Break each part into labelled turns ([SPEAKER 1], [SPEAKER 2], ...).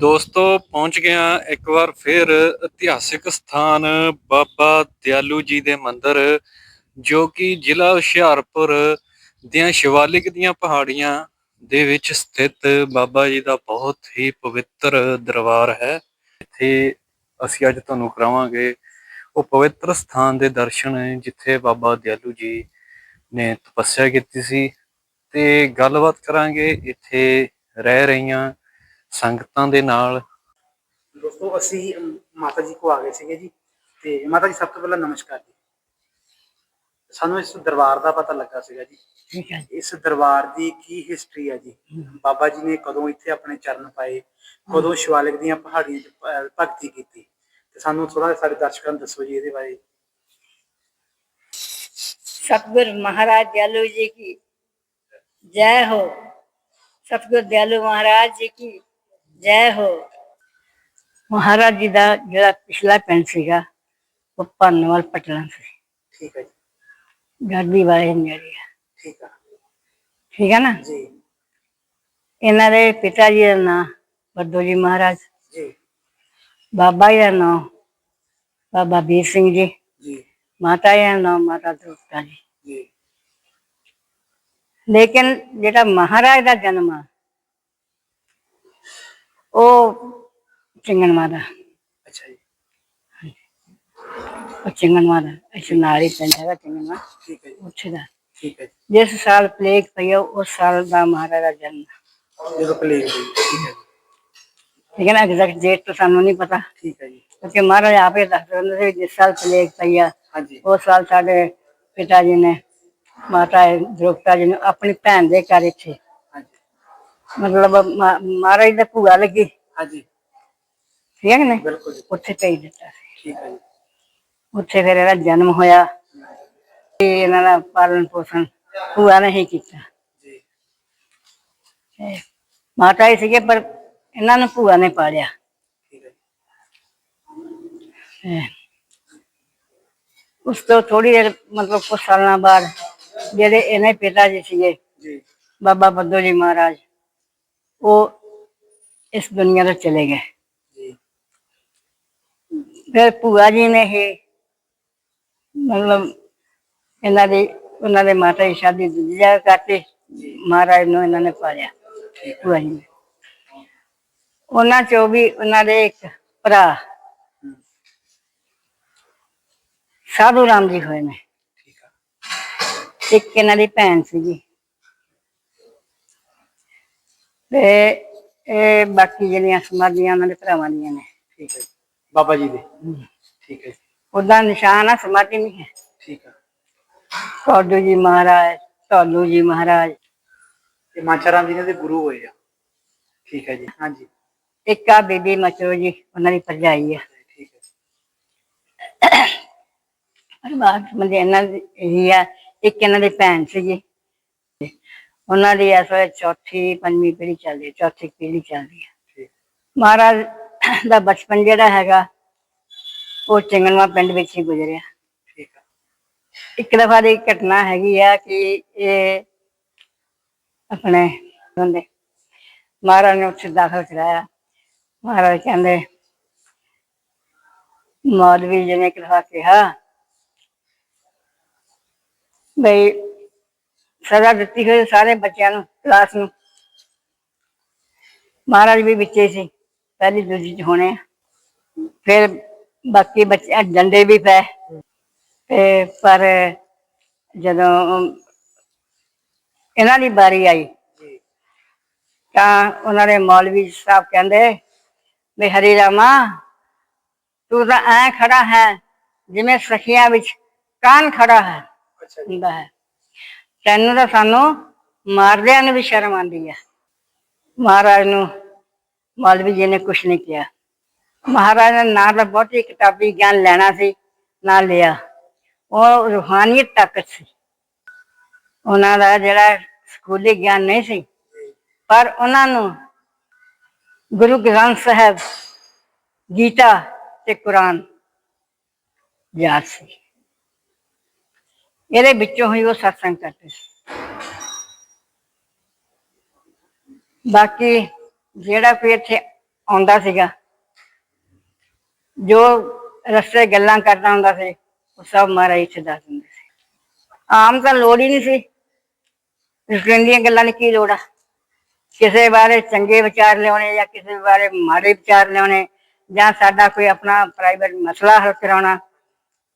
[SPEAKER 1] ਦੋਸਤੋ, ਪਹੁੰਚ ਗਿਆ ਇੱਕ ਵਾਰ ਫਿਰ ਇਤਿਹਾਸਿਕ ਸਥਾਨ ਬਾਬਾ ਦਿਆਲੂ ਜੀ ਦੇ ਮੰਦਿਰ, ਜੋ ਕਿ ਜ਼ਿਲ੍ਹਾ ਹੁਸ਼ਿਆਰਪੁਰ ਦੀਆਂ ਸ਼ਿਵਾਲਿਕ ਦੀਆਂ ਪਹਾੜੀਆਂ ਦੇ ਵਿੱਚ ਸਥਿਤ ਬਾਬਾ ਜੀ ਦਾ ਬਹੁਤ ਹੀ ਪਵਿੱਤਰ ਦਰਬਾਰ ਹੈ। ਇੱਥੇ ਅਸੀਂ ਅੱਜ ਤੁਹਾਨੂੰ ਕਰਾਵਾਂਗੇ ਉਹ ਪਵਿੱਤਰ ਸਥਾਨ ਦੇ ਦਰਸ਼ਨ, ਜਿੱਥੇ ਬਾਬਾ ਦਿਆਲੂ ਜੀ ਨੇ ਤਪੱਸਿਆ ਕੀਤੀ ਸੀ। ਤੇ ਗੱਲਬਾਤ ਕਰਾਂਗੇ ਇੱਥੇ ਰਹਿ ਰਹੀਆਂ ਸੰਗਤਾਂ ਦੇ ਨਾਲ
[SPEAKER 2] ਦੋਸਤੋ ਅਸੀਂ ਅਮ, ਮਾਤਾ ਜੀ ਕੋ ਆ ਗਏ ਸੀਗੇ ਜੀ ਤੇ ਮਾਤਾ ਜੀ ਸਭ ਤੋਂ ਪਹਿਲਾਂ ਨਮਸਕਾਰ ਜੀ ਸਾਨੂੰ ਇਸ ਦਰਬਾਰ ਦਾ ਪਤਾ ਲੱਗਾ ਸੀਗਾ ਜੀ
[SPEAKER 3] ਠੀਕ ਹੈ
[SPEAKER 2] ਇਸ ਦਰਬਾਰ ਦੀ ਕੀ ਹਿਸਟਰੀ ਹੈ ਜੀ ਬਾਬਾ ਜੀ ਨੇ ਕਦੋਂ ਇੱਥੇ ਆਪਣੇ ਚਰਨ ਪਾਏ ਕਦੋਂ ਸ਼ਿਵਾਲਿਕ ਦੀਆਂ ਪਹਾੜੀਆਂ 'ਚ ਭ- ਭਗਤੀ ਕੀਤੀ ਤੇ ਸਾਨੂੰ ਥੋੜਾ ਸਾਡੇ ਦਰਸ਼ਕਾਂ ਨੂੰ ਦੱਸੋ ਜੀ ਇਹਦੇ ਬਾਰੇ
[SPEAKER 3] सतगुरु महाराज दयालु जी की जय हो सतगुरु दयालु महाराज जी की ਜੈ ਹੋ। ਮਹਾਰਾਜ ਜੀ ਦਾ ਜਿਹੜਾ ਪਿਛਲਾ ਪਿੰਡ ਸੀਗਾ ਉਹ ਪੰਨਵਾਲ ਪਟਨਾ ਸੀ।
[SPEAKER 2] ਠੀਕ ਹੈ ਜੀ।
[SPEAKER 3] ਵਾਲੇ ਨੇੜੇ
[SPEAKER 2] ਠੀਕ ਆ।
[SPEAKER 3] ਠੀਕ ਹੈ ਨਾ?
[SPEAKER 2] ਜੀ।
[SPEAKER 3] ਇਹਨਾਂ ਦੇ ਪਿਤਾ ਜੀ ਦਾ ਨਾਮ ਬੱਦੋ ਜੀ ਮਹਾਰਾਜ।
[SPEAKER 2] ਜੀ।
[SPEAKER 3] ਬਾਬਾ ਜੀ ਦਾ ਨਾਮ ਬਾਬਾ ਵੀਰ ਸਿੰਘ ਜੀ।
[SPEAKER 2] ਜੀ।
[SPEAKER 3] ਮਾਤਾ ਜੀ ਦਾ ਨਾਮ ਮਾਤਾ ਦਰੁਪਤਾ ਜੀ।
[SPEAKER 2] ਜੀ।
[SPEAKER 3] ਲੇਕਿਨ ਜਿਹੜਾ ਮਹਾਰਾਜ ਦਾ ਜਨਮ ਆ ਉਹ ਚਿੰਗਨਵਾ ਦਾ
[SPEAKER 2] ਅੱਛਾ ਜੀ
[SPEAKER 3] ਉਹ ਚਿੰਗਨਵਾ ਦਾ ਇਸ ਨਾਲ ਹੀ ਪਿੰਡ ਹੈਗਾ ਚਿੰਗਨਵਾ
[SPEAKER 2] ਠੀਕ ਹੈ ਜੀ
[SPEAKER 3] ਉੱਥੇ ਦਾ
[SPEAKER 2] ਠੀਕ ਹੈ ਜੀ
[SPEAKER 3] ਜਿਸ ਸਾਲ ਪਲੇਗ ਪਈ ਆ, ਉਸ ਸਾਲ ਦਾ ਮਹਾਰਾਜ ਦਾ ਜਨਮ
[SPEAKER 2] ਜਦੋਂ ਪਲੇਗ ਹੋਈ ਠੀਕ ਹੈ ਜੀ
[SPEAKER 3] ਠੀਕ ਹੈ ਨਾ ਐਗਜ਼ੈਕਟ ਡੇਟ ਤਾਂ ਸਾਨੂੰ ਨਹੀਂ ਪਤਾ
[SPEAKER 2] ਠੀਕ ਹੈ ਜੀ
[SPEAKER 3] ਕਿਉਂਕਿ ਮਹਾਰਾਜ ਆਪੇ ਦੱਸ ਦਿੰਦੇ ਸੀ ਵੀ ਜਿਸ ਸਾਲ ਪਲੇਗ ਪਈ ਆ
[SPEAKER 2] ਹਾਂਜੀ
[SPEAKER 3] ਉਸ ਸਾਲ ਸਾਡੇ ਪਿਤਾ ਜੀ ਨੇ ਮਾਤਾ ਦ੍ਰੋਪਤਾ ਜੀ ਨੂੰ ਆਪਣੀ ਭੈਣ ਦੇ ਘਰ ਇੱਥੇ
[SPEAKER 2] ਹਾਂਜੀ
[SPEAKER 3] ਮਤਲਬ ਮਾ- ਮਹਾਰਾਜ ਦਾ ਭੂਆ ਲੱਗੀ।
[SPEAKER 2] ਹਾਂਜੀ।
[SPEAKER 3] ਠੀਕ
[SPEAKER 2] ਬਿਲਕੁਲ ਜੀ।
[SPEAKER 3] ਉੱਥੇ ਭੇਜ ਦਿੱਤਾ ਸੀ।
[SPEAKER 2] ਠੀਕ ਹੈ ਜੀ।
[SPEAKER 3] ਉੱਥੇ ਫਿਰ ਇਹਦਾ ਜਨਮ ਹੋਇਆ। ਤੇ ਇਹਨਾਂ ਦਾ ਪਾਲਣ ਪੋਸ਼ਣ ਭੂਆ ਨੇ ਹੀ ਕੀਤਾ।
[SPEAKER 2] ਜੀ।
[SPEAKER 3] ਤੇ ਮਾਤਾ ਹੀ ਸੀਗੇ ਪਰ ਇਹਨਾਂ ਨੂੰ ਭੂਆ ਨੇ ਪਾਲਿਆ।
[SPEAKER 2] ਠੀਕ ਹੈ
[SPEAKER 3] ਤੇ ਉਸ ਤੋਂ ਥੋੜੀ ਦੇਰ ਮਤਲਬ ਕੁਝ ਸਾਲਾਂ ਬਾਅਦ ਜਿਹੜੇ ਇਹਨੇ ਪਿਤਾ ਜੀ ਸੀਗੇ
[SPEAKER 2] ਜੀ।
[SPEAKER 3] ਬਾਬਾ ਬੱਦੋ ਜੀ ਮਹਾਰਾਜ ਉਹ ਇਸ ਦੁਨੀਆ ਤੋਂ ਚਲੇ ਗਏ।
[SPEAKER 2] ਜੀ।
[SPEAKER 3] ਫਿਰ ਭੂਆ ਜੀ ਨੇ ਹੀ ਮਤਲਬ ਇਹਨਾਂ ਦੀ ਉਹਨਾਂ ਦੇ ਮਾਤਾ ਦੀ ਸ਼ਾਦੀ ਦੂਜੀ ਜਗ੍ਹਾ ਕਰਤੀ ਮਹਾਰਾਜ ਨੂੰ ਇਹਨਾਂ ਨੇ ਪਾਲਿਆ ਭੂਆ ਜੀ ਨੇ। ਉਹਨਾਂ ਚੋਂ ਵੀ ਉਹਨਾਂ ਦੇ ਇੱਕ ਭਰਾ ਸਾਧੂ ਰਾਮ ਜੀ ਹੋਏ ਨੇ।
[SPEAKER 2] ਠੀਕ ਆ।
[SPEAKER 3] ਇੱਕ ਇਹਨਾਂ ਦੀ ਭੈਣ ਸੀਗੀ। ਤੇ ਇਹ ਬਾਕੀ ਜਿਹੜੀਆਂ ਸਮਾਧੀਆਂ ਉਹਨਾਂ ਦੇ ਭਰਾਵਾਂ ਦੀਆਂ ਨੇ।
[SPEAKER 2] ਠੀਕ ਹੈ ਜੀ। ਬਾਬਾ ਜੀ ਦੇ। ਠੀਕ ਹੈ ਜੀ,
[SPEAKER 3] ਉਹਦਾ ਨਿਸ਼ਾਨ ਆ ਸਮਾਧੀ ਨਹੀਂ ਹੈ।
[SPEAKER 2] ਠੀਕ ਆ।
[SPEAKER 3] ਸਾਧੂ ਜੀ ਮਹਾਰਾਜ ਧਾਲੂ ਜੀ ਮਹਾਰਾਜ।
[SPEAKER 2] ਇਹ ਮਾਚਾ ਰਾਮ ਜੀ ਨੇ ਦੇ ਗੁਰੂ ਹੋਏ ਆ। ਠੀਕ ਹੈ ਜੀ। ਹਾਂਜੀ।
[SPEAKER 3] ਇੱਕ ਆ ਬੀਬੀ ਮਚਰੋ ਜੀ ਉਹਨਾਂ ਦੀ ਭਰਜਾਈ ਆ।
[SPEAKER 2] ਠੀਕ ਹੈ
[SPEAKER 3] ਪਰ ਬਾਅਦ ਮਤਲਬ ਇਹਨਾਂ ਦੀ ਇਹੀ ਆ ਇੱਕ ਇਹਨਾਂ ਦੀ ਭੈਣ ਸੀਗੀ। ਉਹਨਾਂ ਦੀ ਇਸ ਵੇਲੇ ਚੌਥੀ ਪੰਜਵੀਂ ਪੀੜ੍ਹੀ ਚੱਲਦੀ ਹੈ ਚੌਥੀ ਪੀੜ੍ਹੀ ਚੱਲਦੀ ਹੈ। ਮਹਾਰਾਜ ਦਾ ਬਚਪਨ ਜਿਹੜਾ ਹੈਗਾ ਉਹ ਚਿੰਗਨਵਾ ਪਿੰਡ ਵਿੱਚ ਹੀ ਗੁਜ਼ਰਿਆ। ਇੱਕ ਦਫਾ ਦੀ ਘਟਨਾ ਹੈਗੀ ਆ ਕਿ ਇਹ ਆਪਣੇ ਹੁੰਦੇ ਮਹਾਰਾਜ ਨੇ ਉੱਥੇ ਦਾਖਲ ਕਰਾਇਆ। ਮਹਾਰਾਜ ਕਹਿੰਦੇ ਮੌਲਵੀ ਜੀ ਨੇ ਦਫਾ ਕਿਹਾ ਬਈ ਸਜ਼ਾ ਦਿੱਤੀ ਹੋਈ ਸਾਰੇ ਬੱਚਿਆਂ ਨੂੰ ਕਲਾਸ ਨੂੰ। ਮਹਾਰਾਜ ਵੀ ਵਿੱਚੇ ਸੀ, ਪਹਿਲੀ ਦੂਜੀ ਚ ਹੋਣੇ ਫਿਰ ਬਾਕੀ ਬੱਚੇ ਡੰਡੇ ਵੀ ਪਏ। ਤੇ ਪਰ ਜਦੋਂ ਇਹਨਾਂ ਦੀ ਵਾਰੀ ਆਈ, ਤਾਂ ਉਹਨਾਂ ਦੇ ਮੌਲਵੀ ਸਾਹਿਬ ਕਹਿੰਦੇ, ਵੀ ਹਰੀ ਰਾਮਾ, ਤੂੰ ਤਾਂ ਐ ਖੜਾ ਹੈ ਜਿਵੇਂ ਸਖੀਆਂ ਵਿੱਚ ਕਾਨ ਖੜਾ ਹੈ, ਹੁੰਦਾ ਹੈ। ਤੈਨੂੰ ਤਾਂ ਸਾਨੂੰ ਮਾਰਦਿਆਂ ਨੂੰ ਵੀ ਸ਼ਰਮ ਆਉਂਦੀ ਹੈ ਮਹਾਰਾਜ ਨੂੰ ਮਾਲਵੀ ਜੀ ਨੇ ਕੁਛ ਨਹੀਂ ਕਿਹਾ। ਮਹਾਰਾਜ ਨੇ ਨਾ ਤਾਂ ਬਹੁਤੀ ਕਿਤਾਬੀ ਗਿਆਨ ਲੈਣਾ ਸੀ, ਨਾ ਲਿਆ। ਉਹ ਰੂਹਾਨੀਅਤ ਤਾਕਤ ਸੀ। ਉਹਨਾਂ ਦਾ ਜਿਹੜਾ ਸਕੂਲੀ ਗਿਆਨ ਨਹੀਂ ਸੀ, ਪਰ ਉਹਨਾਂ ਨੂੰ ਗੁਰੂ ਗ੍ਰੰਥ ਸਾਹਿਬ, ਗੀਤਾ ਤੇ ਕੁਰਾਨ ਯਾਦ ਸੀ। ਇਹਦੇ ਵਿੱਚੋਂ ਹੀ ਉਹ ਸਤਸੰਗ ਕਰਦੇ ਸੀ। ਬਾਕੀ ਜਿਹੜਾ ਕੋਈ ਇੱਥੇ ਆਉਂਦਾ ਸੀਗਾ, ਜੋ ਰਸਤੇ ਗੱਲਾਂ ਕਰਦਾ ਹੁੰਦਾ ਸੀ, ਉਹ ਸਭ ਮਹਾਰਾਜ ਇੱਥੇ ਦੱਸ ਦਿੰਦੇ ਸੀ। ਆਮ ਤਾਂ ਲੋੜ ਹੀ ਨਹੀਂ ਸੀ। ਰਿਸ਼ਤੇਦਾਰਾਂ ਦੀਆਂ ਗੱਲਾਂ ਦੀ ਕੀ ਲੋੜ ਆ? ਕਿਸੇ ਬਾਰੇ ਚੰਗੇ ਵਿਚਾਰ ਲਿਆਉਣੇ ਜਾਂ ਕਿਸੇ ਬਾਰੇ ਮਾੜੇ ਵਿਚਾਰ ਲਿਆਉਣੇ ਜਾਂ ਸਾਡਾ ਕੋਈ ਆਪਣਾ ਪ੍ਰਾਈਵੇਟ ਮਸਲਾ ਹੱਲ ਕਰਾਉਣਾ,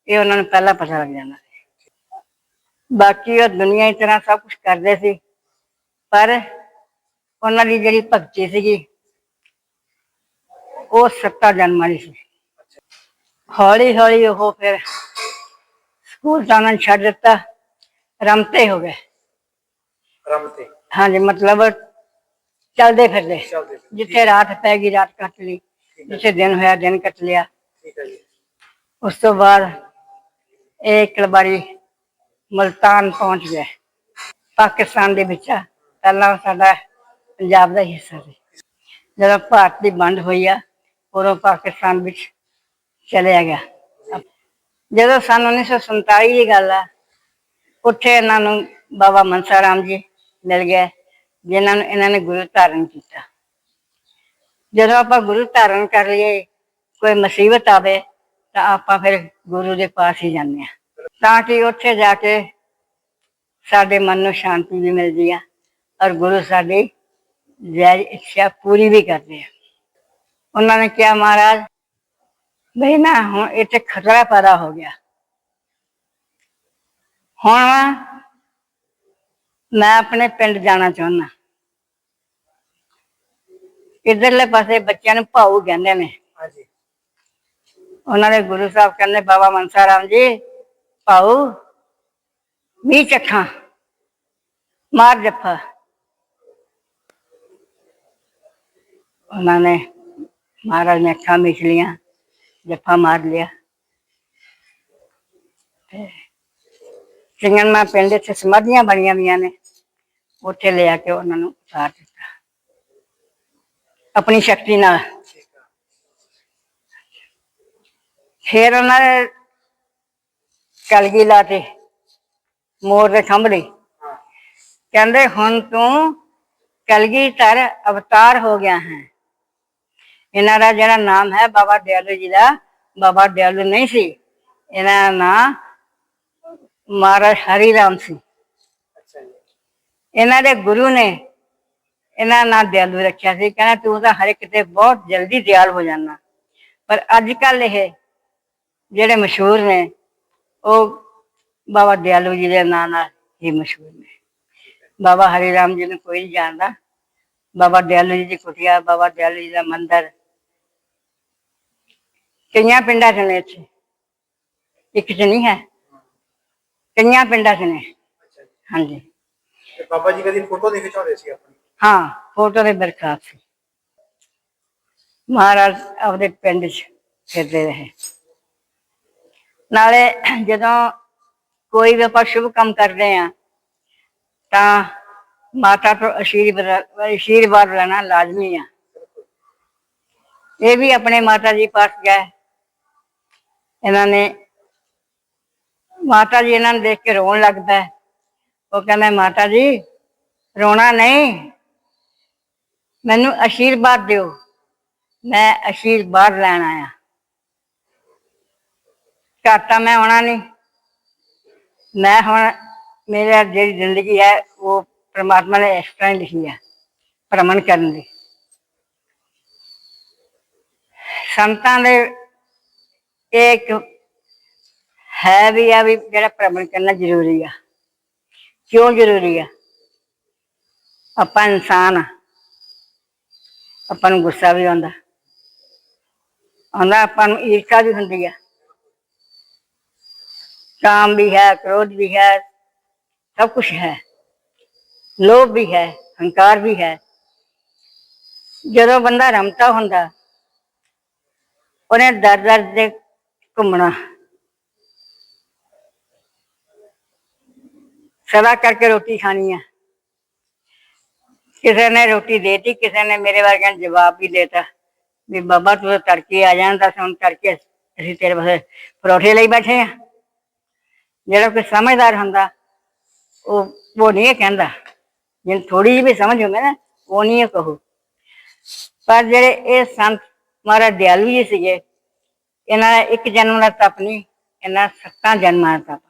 [SPEAKER 3] ਇਹ ਉਹਨਾਂ ਨੂੰ ਪਹਿਲਾਂ ਪਤਾ ਲੱਗ ਜਾਂਦਾ। ਬਾਕੀ ਉਹ ਦੁਨੀਆ ਇਸ ਤਰ੍ਹਾਂ ਸਭ ਕੁਝ ਕਰਦੇ ਸੀ। ਪਰ ਉਹਨਾਂ ਦੀ ਜਿਹੜੀ ਭਗਤੀ ਸੀਗੀ ਉਹ ਸੱਤਾ ਜਨਮਾਂ ਦੀ ਸੀ। ਹੌਲੀ ਹੌਲੀ ਉਹ ਫਿਰ ਸਕੂਲ ਜਾਣਾ ਛੱਡ ਦਿੱਤਾ ਰਮਤੇ ਹੋ ਗਏ।
[SPEAKER 2] ਰਮ ਤੇ
[SPEAKER 3] ਹਾਂਜੀ ਮਤਲਬ ਚਲਦੇ ਫਿਰਦੇ।
[SPEAKER 2] ਚੱਲਦੇ ਫਿਰ।
[SPEAKER 3] ਜਿੱਥੇ ਰਾਤ ਪੈ ਗਈ ਰਾਤ ਕੱਟ ਲਈ। ਜਿੱਥੇ ਦਿਨ ਹੋਇਆ ਦਿਨ ਕੱਟ ਲਿਆ।
[SPEAKER 2] ਠੀਕ ਹੈ ਜੀ।
[SPEAKER 3] ਉਸ ਤੋਂ ਬਾਅਦ ਇਹ ਇੱਕ ਵਾਰੀ ਮਲਤਾਨ ਪਹੁੰਚ ਗਏ ਪਾਕਿਸਤਾਨ ਦੇ ਵਿੱਚ ਪਹਿਲਾਂ ਸਾਡਾ ਪੰਜਾਬ ਦਾ ਹੀ ਹਿੱਸਾ ਸੀ। ਜਦੋਂ ਭਾਰਤ ਦੀ ਵੰਡ ਹੋਈ ਆ, ਉਦੋਂ ਪਾਕਿਸਤਾਨ ਵਿੱਚ ਚਲਿਆ ਗਿਆ। ਜਦੋਂ ਸਨ 1947 ਦੀ ਗੱਲ ਆ, ਉੱਥੇ ਇਹਨਾਂ ਨੂੰ ਬਾਬਾ ਮਨਸਾ ਰਾਮ ਜੀ ਮਿਲ ਗਏ ਜਿਨ੍ਹਾਂ ਨੂੰ ਇਹਨਾਂ ਨੇ ਗੁਰੂ ਧਾਰਨ ਕੀਤਾ। ਜਦੋਂ ਆਪਾਂ ਗੁਰੂ ਧਾਰਨ ਕਰ ਲਈਏ, ਕੋਈ ਮੁਸੀਬਤ ਆਵੇ, ਤਾਂ ਆਪਾਂ ਫਿਰ ਗੁਰੂ ਦੇ ਪਾਸ ਹੀ ਜਾਂਦੇ ਆ ਤਾਂ ਕਿ ਉੱਥੇ ਜਾ ਕੇ ਸਾਡੇ ਮਨ ਨੂੰ ਸ਼ਾਂਤੀ ਵੀ ਮਿਲਦੀ ਆ ਔਰ ਗੁਰੂ ਸਾਡੀ ਜੈ ਇੱਛਾ ਪੂਰੀ ਵੀ ਕਰਦੇ ਆ। ਉਹਨਾਂ ਨੇ ਕਿਹਾ ਮਹਾਰਾਜ ਬਈ ਨਾ ਹੁਣ ਇੱਥੇ ਖਤਰਾ ਪੈਦਾ ਹੋ ਗਿਆ। ਹੁਣ ਮੈਂ ਆਪਣੇ ਪਿੰਡ ਜਾਣਾ ਚਾਹੁੰਦਾ। ਇਧਰਲੇ ਪਾਸੇ ਬੱਚਿਆਂ ਨੂੰ ਭਾਊ ਕਹਿੰਦੇ ਨੇ।
[SPEAKER 2] ਹਾਂਜੀ।
[SPEAKER 3] ਉਹਨਾਂ ਦੇ ਗੁਰੂ ਸਾਹਿਬ ਕਹਿੰਦੇ ਬਾਬਾ ਮਨਸਾ ਰਾਮ ਜੀ ਭਾਊ ਵੀ ਚੱਖਾਂ ਮਾਰ ਜੱਫਾ ਉਹਨਾਂ ਨੇ ਮਹਾਰਾਜ ਨੇ ਅੱਖਾਂ ਮੀਚ ਲੀਆਂ ਜੱਫਾ ਮਾਰ ਲਿਆ ਤੇ ਸਿੰਘਨ ਮਾ ਪਿੰਡ ਇੱਥੇ ਸਮਾਧੀਆਂ ਬਣੀਆਂ ਹੋਈਆਂ ਨੇ ਉੱਥੇ ਲਿਆ ਕੇ ਉਹਨਾਂ ਨੂੰ ਉਤਾਰ ਦਿੱਤਾ ਆਪਣੀ ਸ਼ਕਤੀ ਕਲਗੀ ਲਾਤੇ ਮੋਰ ਦੇ
[SPEAKER 2] ਹਾਂ।
[SPEAKER 3] ਕਹਿੰਦੇ ਹੁਣ ਤੂੰ ਕਲਗੀ ਧਰ ਅਵਤਾਰ ਹੋ ਗਿਆ ਹੈ। ਇਹਨਾਂ ਦਾ ਜਿਹੜਾ ਨਾਮ ਹੈ ਬਾਬਾ ਦਿਆਲੂ ਜੀ ਦਾ ਬਾਬਾ ਦਿਆਲੂ ਨਹੀਂ ਸੀ। ਇਹਨਾਂ ਦਾ ਨਾਮ ਮਹਾਰਾਜ ਹਰੀ ਰਾਮ ਸੀ ਇਹਨਾਂ ਦੇ ਗੁਰੂ ਨੇ ਇਹਨਾਂ ਨਾਲ ਦਿਆਲੂ ਰੱਖਿਆ ਸੀ। ਕਹਿੰਦਾ ਤੂੰ ਤਾਂ ਹਰ ਇੱਕ ਤੇ ਬਹੁਤ ਜਲਦੀ ਦਿਆਲ ਹੋ ਜਾਣਾ। ਪਰ ਅੱਜ ਕੱਲ ਇਹ ਜਿਹੜੇ ਮਸ਼ਹੂਰ ਨੇ ਉਹ ਬਾਬਾ ਦਿਆਲੂ ਜੀ ਦੇ ਨਾਂ ਨਾਲ ਹੀ ਮਸ਼ਹੂਰ ਨੇ। ਬਾਬਾ ਹਰੀ ਰਾਮ ਜੀ ਨੂੰ ਕੋਈ ਨਹੀਂ ਜਾਣਦਾ। ਬਾਬਾ ਦਿਆਲੂ ਜੀ ਦੀ ਕੁਟਿਆ ਬਾਬਾ ਦਿਆਲੂ ਜੀ ਦਾ ਮੰਦਿਰ। ਕਈਆਂ ਪਿੰਡਾਂ 'ਚ ਨੇ ਇੱਥੇ। ਇੱਕ 'ਚ ਨਹੀਂ ਹੈ। ਕਈਆਂ ਪਿੰਡਾਂ 'ਚ ਨੇ। ਹਾਂਜੀ।
[SPEAKER 2] ਤੇ ਬਾਬਾ ਜੀ ਕਦੀ ਫੋਟੋ ਦੇ ਕੇ ਚਾਹੁੰਦੇ ਸੀ ਆਪਣੀ?
[SPEAKER 3] ਹਾਂ ਫੋਟੋ ਦੇ ਬਰਖਾਸ ਸੀ ਮਹਾਰਾਜ ਆਪਦੇ ਪਿੰਡ 'ਚ ਫਿਰਦੇ ਰਹੇ। ਨਾਲੇ ਜਦੋਂ ਕੋਈ ਵੀ ਆਪਾਂ ਸ਼ੁਭ ਕੰਮ ਕਰਦੇ ਆ ਤਾਂ ਮਾਤਾ ਤੋਂ ਅਸ਼ੀਰਵਾਦ ਆਸ਼ੀਰਵਾਦ ਲੈਣਾ ਲਾਜ਼ਮੀ ਆ। ਇਹ ਵੀ ਆਪਣੇ ਮਾਤਾ ਜੀ ਪਾਸ ਗਏ ਇਹਨਾਂ ਨੇ, ਮਾਤਾ ਜੀ ਇਹਨਾਂ ਨੂੰ ਦੇਖ ਕੇ ਰੋਣ ਲੱਗਦਾ ਉਹ ਕਹਿੰਦਾ, ਮਾਤਾ ਜੀ, ਰੋਣਾ ਨਹੀਂ। ਮੈਨੂੰ ਅਸ਼ੀਰਵਾਦ ਦਿਓ। ਮੈਂ ਅਸ਼ੀਰਵਾਦ ਲੈਣਾ ਆ ਘਾਟਾ ਮੈਂ ਆਉਣਾ ਨਹੀਂ ਮੈਂ ਹੁਣ ਮੇਰਾ ਜਿਹੜੀ ਜ਼ਿੰਦਗੀ ਹੈ, ਉਹ ਪ੍ਰਮਾਤਮਾ ਨੇ ਇਸ ਤਰ੍ਹਾਂ ਹੀ ਲਿਖੀ ਹੈ ਭ੍ਰਮਣ ਕਰਨ ਦੀ ਸੰਤਾਂ ਦੇ ਇੱਕ ਹੈ ਵੀ ਆ ਵੀ ਜਿਹੜਾ ਭ੍ਰਮਣ ਕਰਨਾ ਜ਼ਰੂਰੀ ਆ। ਕਿਉਂ ਜ਼ਰੂਰੀ ਆ? ਆਪਾਂ ਇਨਸਾਨ ਆ। ਆਪਾਂ ਨੂੰ ਗੁੱਸਾ ਵੀ ਆਉਂਦਾ। ਆਉਂਦਾ ਆਪਾਂ ਨੂੰ ਈਰਖਾ ਵੀ ਹੁੰਦੀ ਆ। ਕਾਮ ਵੀ ਹੈ ਕ੍ਰੋਧ ਵੀ ਹੈ ਸਭ ਕੁਝ ਹੈ ਲੋਭ ਵੀ ਹੈ ਹੰਕਾਰ ਵੀ ਹੈ ਜਦੋਂ ਬੰਦਾ ਰਮਤਾ ਹੁੰਦਾ ਉਹਨੇ ਦਰ ਦਰ ਦੇ ਘੁੰਮਣਾ ਸਦਾ ਕਰਕੇ ਰੋਟੀ ਖਾਣੀ ਹੈ ਕਿਸੇ ਨੇ ਰੋਟੀ ਦੇਤੀ ਕਿਸੇ ਨੇ ਮੇਰੇ ਵਰਗਿਆਂ ਨੂੰ ਜਵਾਬ ਵੀ ਦੇਤਾ ਵੀ ਬਾਬਾ ਤੂੰ ਤਾਂ ਤੜਕੇ ਆ ਜਾਂਦਾ ਸੀ ਹੁਣ ਤੜਕੇ ਅਸੀਂ ਤੇਰੇ ਪਾਸੇ ਪਰੌਠੇ ਲਈ ਬੈਠੇ ਆ ਜਿਹੜਾ ਕੋਈ ਸਮਝਦਾਰ ਹੁੰਦਾ, ਉਹ ਉਹ ਨਹੀਂ ਇਹ ਕਹਿੰਦਾ। ਜੇ ਥੋੜੀ ਜਿਹੀ ਵੀ ਸਮਝ ਹੋਵੇ ਨਾ, ਉਹ ਨਹੀਂ ਇਹ ਕਹੂ। ਪਰ ਜਿਹੜੇ ਇਹ ਸੰਤ ਮਹਾਰਾਜ ਦਿਆਲੂ ਜੀ ਸੀਗੇ, ਇਹਨਾਂ ਦਾ ਇੱਕ ਜਨਮ ਦਾ ਤਪ ਨਹੀਂ, ਇਹਨਾਂ ਸੱਤਾਂ ਜਨਮਾਂ ਦਾ ਤਪ।